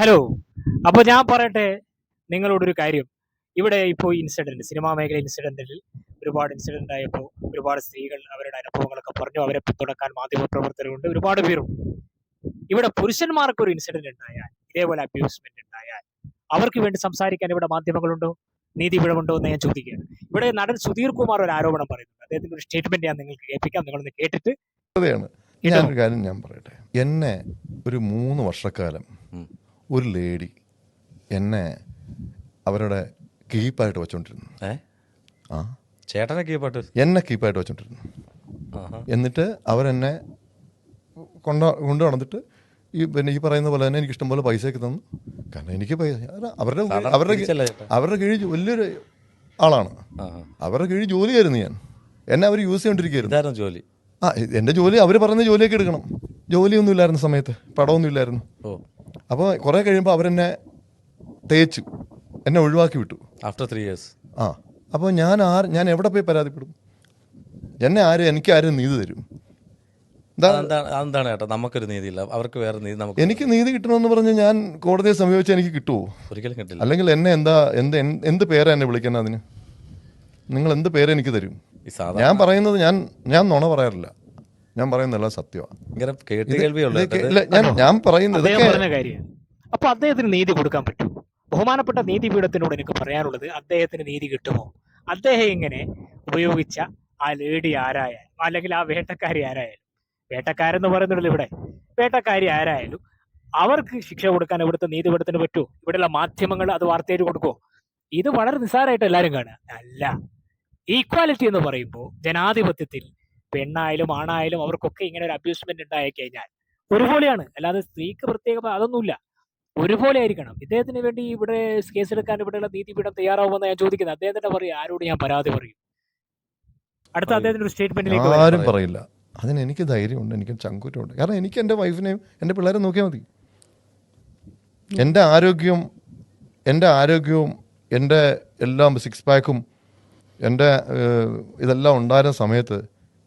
Hello അപ്പൊ ഞാൻ പറയട്ടെ നിങ്ങളോടൊരു കാര്യം. ഇവിടെ ഇപ്പോൾ ഇൻസിഡന്റ് സിനിമാ മേഖല ഇൻസിഡന്റിൽ ഒരുപാട് ഇൻസിഡന്റ് ആയപ്പോൾ ഒരുപാട് സ്ത്രീകൾ അവരുടെ അനുഭവങ്ങളൊക്കെ പറഞ്ഞു. അവരെ പിന്തുണക്കാൻ മാധ്യമപ്രവർത്തകരുണ്ട്. ഒരുപാട് പേരുണ്ട് ഇവിടെ പുരുഷന്മാർക്ക് ഒരു ഇൻസിഡന്റ് ഉണ്ടായാൽ ഇതേപോലെ അബ്യൂസ്മെന്റ് ഉണ്ടായാൽ അവർക്ക് വേണ്ടി സംസാരിക്കാൻ ഇവിടെ മാധ്യമങ്ങളുണ്ടോ? നീതി പിഴവുണ്ടോ എന്ന് ഞാൻ ചോദിക്കുകയാണ്. ഇവിടെ നടൻ സുധീർ കുമാർ ഒരു ആരോപണം പറയുന്നുണ്ട്. അദ്ദേഹത്തിന്റെ ഒരു സ്റ്റേറ്റ്മെന്റ് ഞാൻ നിങ്ങൾക്ക് കേൾപ്പിക്കാം. നിങ്ങളൊന്ന് കേട്ടിട്ട്? ഞാനൊരു കാര്യം ഞാൻ പറയട്ടെ. എന്നെ ഒരു മൂന്ന് വർഷക്കാലം. ഒരു ലേഡി എന്നെ അവരുടെ കീപ്പായിട്ട് വെച്ചോണ്ടിരുന്നു. ഏ? ആ. ചേട്ടനെ കീപ്പായിട്ട്? എന്നെ കീപ്പായിട്ട് വെച്ചോണ്ടിരുന്നു. എന്നിട്ട് അവരെന്നെ കൊണ്ട കൊണ്ടു നടന്നിട്ട് ഈ പിന്നെ ഈ പറയുന്ന പോലെ തന്നെ എനിക്ക് ഇഷ്ടംപോലെ പൈസയൊക്കെ തന്നു. കാരണം എനിക്ക് പൈസ അല്ല, അവരുടെ അവരുടെ. അവരുടെ കീഴിൽ വലിയൊരു ആളാണ്. അവരുടെ കീഴിൽ ജോലിയായിരുന്നു ഞാൻ. എന്നെ അവർ യൂസ് ചെയ്തോണ്ടിരിക്കുകയായിരുന്നു ഇതായിരുന്നു ജോലി? ആ എന്റെ ജോലി അവർ പറയുന്ന ജോലിയൊക്കെ എടുക്കണം. ജോലിയൊന്നും ഇല്ലായിരുന്ന സമയത്ത് പടമൊന്നും ഇല്ലായിരുന്നു. ഓ. അപ്പോൾ കുറേ കഴിയുമ്പോൾ അവരെന്നെ തേച്ചു എന്നെ ഒഴിവാക്കി വിട്ടു. ആഫ്റ്റർ ത്രീ ഇയേഴ്സ് ആ. അപ്പോൾ ഞാൻ ആർ ഞാൻ എവിടെ പോയി പരാതിപ്പെടും? എന്നെ ആരും എനിക്ക് ആരും നീതി തരും? എന്താണ് ചേട്ടാ നമുക്കൊരു നീതിയില്ല. അവർക്ക് വേറെ നീതി നമുക്ക് എനിക്ക് നീതി കിട്ടണമെന്ന് പറഞ്ഞ് ഞാൻ കോടതിയെ സമീപിച്ചാൽ എനിക്ക് കിട്ടുമോ ഒരിക്കലും കിട്ടില്ല. അല്ലെങ്കിൽ എന്നെ എന്താ എന്ത് എന്ത് എന്ത് പേരാ എന്നെ വിളിക്കുന്നത് അതിന്? നിങ്ങൾ എന്ത് പേര് എനിക്ക് തരും? ഞാൻ പറയുന്നത് ഞാൻ ഞാൻ നുണ പറയാറില്ല. ഞാൻ പറയുന്നതെല്ലാം സത്യമാണ് കേട്ട് കേൾവിയുള്ളൂ ഇതൊക്കെ- ഇല്ല, ഞാൻ ഞാൻ പറയുന്നത് അദ്ദേഹം ഇതൊക്കെ പറഞ്ഞ കാര്യം. അപ്പൊ അദ്ദേഹത്തിന് നീതി കൊടുക്കാൻ പറ്റും. ബഹുമാനപ്പെട്ട നീതിപീഠത്തിനോട് എനിക്ക് പറയാനുള്ളത് അദ്ദേഹത്തിന് നീതി കിട്ടുമോ? അദ്ദേഹം ഇങ്ങനെ ഉപയോഗിച്ച ആ ലേഡി ആരായാലും അല്ലെങ്കിൽ ആ വേട്ടക്കാരി ആരായാലും വേട്ടക്കാരെന്ന് പറയുന്നുണ്ടല്ലോ ഇവിടെ. വേട്ടക്കാരി ആരായാലും അവർക്ക് ശിക്ഷ കൊടുക്കാൻ ഇവിടുത്തെ നീതിപീഠത്തിന് പറ്റുമോ? ഇവിടെയുള്ള മാധ്യമങ്ങൾ അത് വാർത്തയിൽ കൊടുക്കുമോ ഇത് വളരെ നിസ്സാരമായിട്ട് എല്ലാവരും കാണുക. അല്ല. ഈക്വാലിറ്റി എന്ന് പറയുമ്പോൾ ജനാധിപത്യത്തിൽ പെണ്ണായാലും ആണായാലും അവർക്കൊക്കെ ഇങ്ങനെ ഒരു അബ്യൂസ്മെന്റ് ഉണ്ടായി കഴിഞ്ഞാൽ ഒരുപോലെയാണ്. അല്ലാതെ സ്ത്രീക്ക് പ്രത്യേക അതൊന്നുമില്ല. ഒരുപോലെ ആയിരിക്കണം ഇദ്ദേഹത്തിന് വേണ്ടി ഇവിടെ കേസെടുക്കാൻ ഇവിടെയുള്ള നീതിപീഠം തയ്യാറാവുമെന്ന് ഞാൻ ചോദിക്കുന്നത്. അദ്ദേഹത്തിന്റെ പറയും ആരോട് ഞാൻ പരാതി പറയും? അടുത്ത. അദ്ദേഹത്തിന്റെ ഒരു സ്റ്റേറ്റ്മെന്റിലേക്ക് ആരും പറയാം. പറയില്ല. അതിന് എനിക്ക് ധൈര്യമുണ്ട് എനിക്ക് ചങ്കൂറ്റമുണ്ട്. കാരണം എനിക്ക് എന്റെ വൈഫിനെയും എന്റെ പിള്ളേരെ നോക്കിയാൽ മതി. എന്റെ ആരോഗ്യവും എന്റെ ആരോഗ്യവും എന്റെ എല്ലാം സിക്സ് പാക്കും എന്റെ ഇതെല്ലാം ഉണ്ടായിരുന്ന സമയത്ത്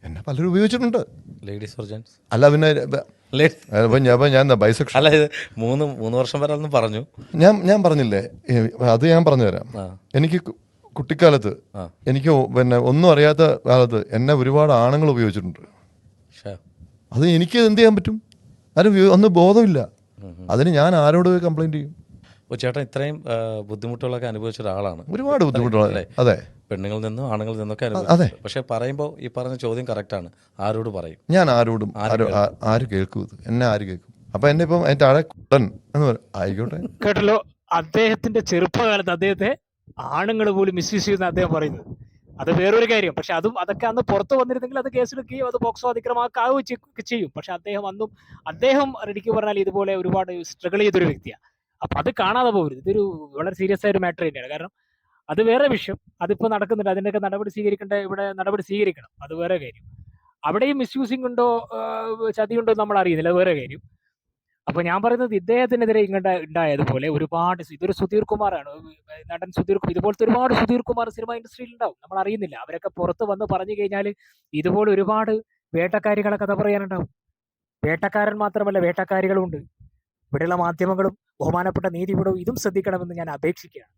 എന്നെ പലരും ഉപയോഗിച്ചിട്ടുണ്ട്. ലേഡീസ് സർജൻസ് അല്ല പിന്നെ അപ്പം ഞാൻ അപ്പം ഞാൻ ബൈസെക്ഷൻ അല്ല ഇത് മൂന്ന് മൂന്ന് വർഷം വരെ അന്ന് പറഞ്ഞു. ഞാൻ ഞാൻ പറഞ്ഞില്ലേ അത് ഞാൻ പറഞ്ഞു തരാം എനിക്ക് കുട്ടിക്കാലത്ത് എനിക്ക് പിന്നെ ഒന്നും അറിയാത്ത കാലത്ത് എന്നെ ഒരുപാട് ആണുങ്ങൾ ഉപയോഗിച്ചിട്ടുണ്ട്. അത് എനിക്ക് എന്ത് ചെയ്യാൻ പറ്റും? അതിന് ഒന്നും ബോധമില്ല. അതിന് ഞാൻ ആരോട് കംപ്ലൈന്റ് ചെയ്യും. ഓ ചേട്ടൻ ഇത്രയും ബുദ്ധിമുട്ടുകളൊക്കെ അനുഭവിച്ച ഒരാളാണ്. ഒരുപാട് ബുദ്ധിമുട്ടുള്ള അതെ. പെണ്ണുങ്ങളിൽ നിന്നും ആണുങ്ങളിൽ നിന്നൊക്കെ അതെ. പക്ഷെ പറയുമ്പോൾ ഈ പറഞ്ഞ ചോദ്യം കറക്റ്റാണ് ആരോട് പറയും? ഞാൻ ആരോടും ആരോ ആര് കേൾക്കും? ഇത്? എന്നെ ആര് കേൾക്കും? അപ്പൊ എന്നെ ഇപ്പം എന്റെ ആളെ കുട്ടൻ എന്ന് പറയും ആയിക്കോട്ടെ. കേട്ടല്ലോ? അദ്ദേഹത്തിന്റെ ചെറുപ്പകാലത്ത് അദ്ദേഹത്തെ ആണുങ്ങൾ പോലും മിസ്യൂസ് ചെയ്യുന്ന അദ്ദേഹം പറയുന്നത്. അത് വേറൊരു കാര്യം. പക്ഷെ അതും അതൊക്കെ അന്ന് പുറത്തു വന്നിരുന്നെങ്കിൽ അത് കേസെടുക്കുകയും അത് പോക്സോ അതിക്രമാക്കുകയും ചെ- ചെയ്യും. പക്ഷെ അദ്ദേഹം അന്നും അദ്ദേഹം റെഡിക്ക് പറഞ്ഞാൽ ഇതുപോലെ ഒരുപാട് സ്ട്രഗിൾ ചെയ്തൊരു വ്യക്തിയാണ്. അപ്പൊ അത് കാണാതെ പോകരുത് ഇതൊരു വളരെ സീരിയസ് ആയ ഒരു മാറ്റർ തന്നെയാണ്. കാരണം അത് വേറെ വിഷയം. അതിപ്പോ നടക്കുന്നുണ്ട്. അതിന്റെയൊക്കെ നടപടി സ്വീകരിക്കേണ്ട ഇവിടെ നടപടി സ്വീകരിക്കണം. അത് വേറെ കാര്യം. അവിടെയും മിസ്യൂസിംഗ് ഉണ്ടോ ചതി ചതിയുണ്ടോ നമ്മൾ അറിയുന്നില്ല. അത് വേറെ കാര്യം. അപ്പൊ ഞാൻ പറയുന്നത് ഇദ്ദേഹത്തിനെതിരെ ഇങ്ങോട്ട് ഉണ്ടായതുപോലെ ഒരുപാട് ഇതൊരു സുധീർ കുമാറാണ്. നടൻ സുധീർ ഇതുപോലത്തെ ഒരുപാട് സുധീർ കുമാർ സിനിമ ഇൻഡസ്ട്രിയിൽ ഉണ്ടാവും നമ്മൾ അറിയുന്നില്ല. അവരൊക്കെ പുറത്ത് വന്ന് പറഞ്ഞു കഴിഞ്ഞാൽ ഇതുപോലെ ഒരുപാട് വേട്ടക്കാരികളെ കഥ പറയാനുണ്ടാവും. വേട്ടക്കാരൻ മാത്രമല്ല വേട്ടക്കാരികളും ഉണ്ട് ഇവിടെയുള്ള മാധ്യമങ്ങളും ബഹുമാനപ്പെട്ട നീതിപീഠവും ഇതും ശ്രദ്ധിക്കണമെന്ന് ഞാൻ അപേക്ഷിക്കുകയാണ്.